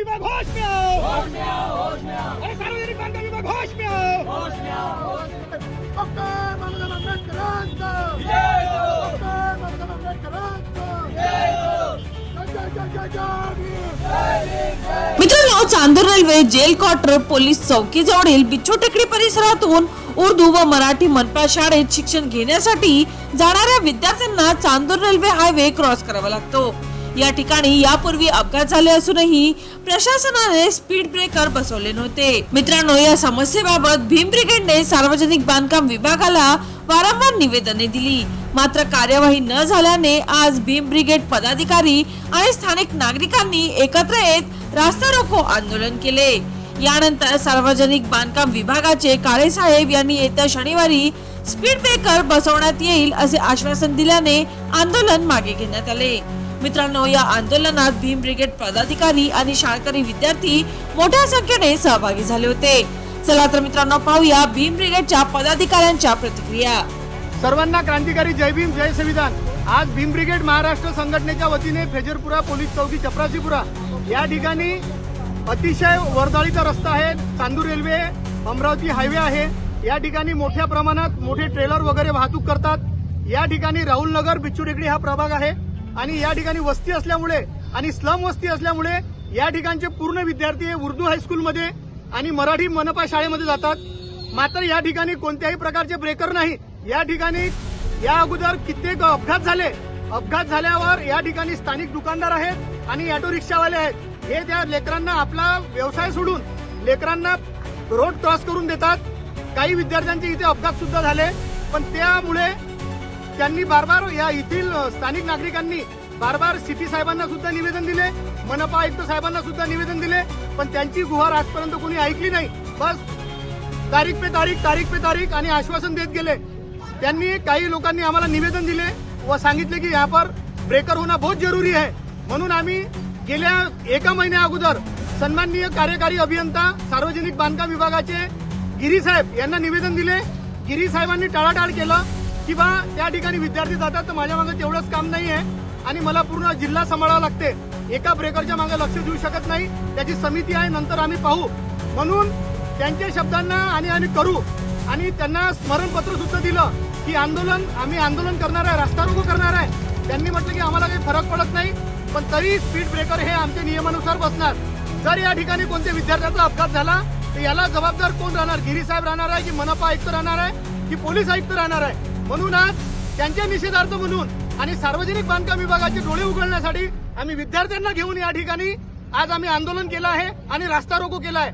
विभाग होश में आओ अरे सार्वजनिक बांधकाम विभाग होश में आओ डॉक्टर बाबासाहेब आंबेडकरांचा डॉक्टर बाबासाहेब आंबेडकरांचा जय जय जय जय भीम. मित्रांनो Chandur railway jail quarter police चौकी जवळील बिच्छू टेकडी परिसरातून उर्दू व मराठी मनपा शाळेत शिक्षण घेण्यासाठी जाणाऱ्या विद्यार्थ्यांना चांदूर रेल्वे हायवे क्रॉस करावा लागतो या ठिकाणी यापूर्वी अपघात झाले असूनही प्रशासनाने स्पीड ब्रेकर बसवले नव्हते. मित्रांनो या समस्येबाबत भीम ब्रिगेडने सार्वजनिक बांधकाम विभागाला वारंवार निवेदने दिली. मात्र कार्यवाही न झाल्याने आज भीम ब्रिगेड पदाधिकारी आणि स्थानिक नागरिकांनी एकत्र येत रास्ता रोको आंदोलन केले. यानंतर सार्वजनिक बांधकाम विभागाचे काळे साहेब यांनी येत्या शनिवारी स्पीड ब्रेकर बसवण्यात येईल असे आश्वासन दिल्याने आंदोलन मागे घेण्यात आले. मित्रांनो या आंदोलनात भीम ब्रिगेड पदाधिकारी आणि शाळकरी विद्यार्थी मोठ्या संख्येने सहभागी झाले होते. चला तर मित्रांनो पाहूया भीम ब्रिगेडच्या पदाधिकाऱ्यांच्या प्रतिक्रिया. सर्वांना क्रांतिकारी जय भीम जय संविधान. आज भीम ब्रिगेड महाराष्ट्र संघटनेच्या वतीने फेजरपुरा पोलीस चौकी चपरासीपुरा. या ठिकाणी अतिशय वर्दळीचा रस्ता आहे चांदूर रेल्वे अमरावती हायवे आहे. या ठिकाणी मोठ्या प्रमाणात मोठे ट्रेलर वगैरे वाहतूक करतात. या ठिकाणी राहुल नगर बिच्छू टेकडी हा प्रभाग आहे. आणि या ठिकाणी वस्ती असल्यामुळे आणि स्लम वस्ती असल्यामुळे या ठिकाणचे पूर्ण विद्यार्थी हे उर्दू हायस्कूलमध्ये आणि मराठी मनपा शाळेमध्ये जातात. मात्र या ठिकाणी कोणत्याही प्रकारचे ब्रेकर नाही. या ठिकाणी या अगोदर कित्येक अपघात झाले. अपघात झाल्यावर या ठिकाणी स्थानिक दुकानदार आहेत आणि ऑटो रिक्षावाले आहेत. हे त्या लेकरांना आपला व्यवसाय सोडून लेकरांना रोड क्रॉस करून देतात. काही विद्यार्थ्यांचे इथे अपघात सुद्धा झाले. पण त्यामुळे त्यांनी बार बार या येथील स्थानिक नागरिकांनी बार बार सिटी साहेबांना सुद्धा निवेदन दिले मनपा आयुक्त साहेबांना सुद्धा निवेदन दिले पण त्यांची गुहार आजपर्यंत कोणी ऐकली नाही. बस तारीख पे तारीख तारीख पे तारीख आणि आश्वासन देत गेले. त्यांनी काही लोकांनी आम्हाला निवेदन दिले व सांगितले की यहाँ पर ब्रेकर होणं बहुत जरुरी आहे. म्हणून आम्ही गेल्या एका महिन्या अगोदर सन्माननीय कार्यकारी अभियंता सार्वजनिक बांधकाम विभागाचे गिरी साहेब यांना निवेदन दिले. गिरी साहेबांनी टाळाटाळ केलं. किंवा त्या ठिकाणी विद्यार्थी जातात तर माझ्या मागे तेवढंच काम नाही आहे आणि मला पूर्ण जिल्हा सांभाळावा लागते. एका ब्रेकरच्या मागे लक्ष देऊ शकत नाही. त्याची समिती आहे नंतर आम्ही पाहू. म्हणून त्यांच्या शब्दांना आणि आम्ही करू. आणि त्यांना स्मरणपत्र सुद्धा दिलं की आंदोलन आम्ही आंदोलन करणार आहे रास्ता रोको करणार आहे. त्यांनी म्हटलं की आम्हाला काही फरक पडत नाही पण तरी स्पीड ब्रेकर हे आमच्या नियमानुसार बसणार. जर या ठिकाणी कोणत्या विद्यार्थ्याचा अपघात झाला तर याला जबाबदार कोण राहणार? गिरी साहेब राहणार आहे की मनपा आयुक्त राहणार आहे की पोलीस आयुक्त राहणार आहे? म्हणून त्यांच्या निषेधार्थ म्हणून आणि सार्वजनिक बांधकाम विभागाचे डोळे उघडण्यासाठी आम्ही विद्यार्थ्यांना घेऊन या ठिकाणी आज आम्ही आंदोलन केलं आहे आणि रास्ता रोको केला आहे.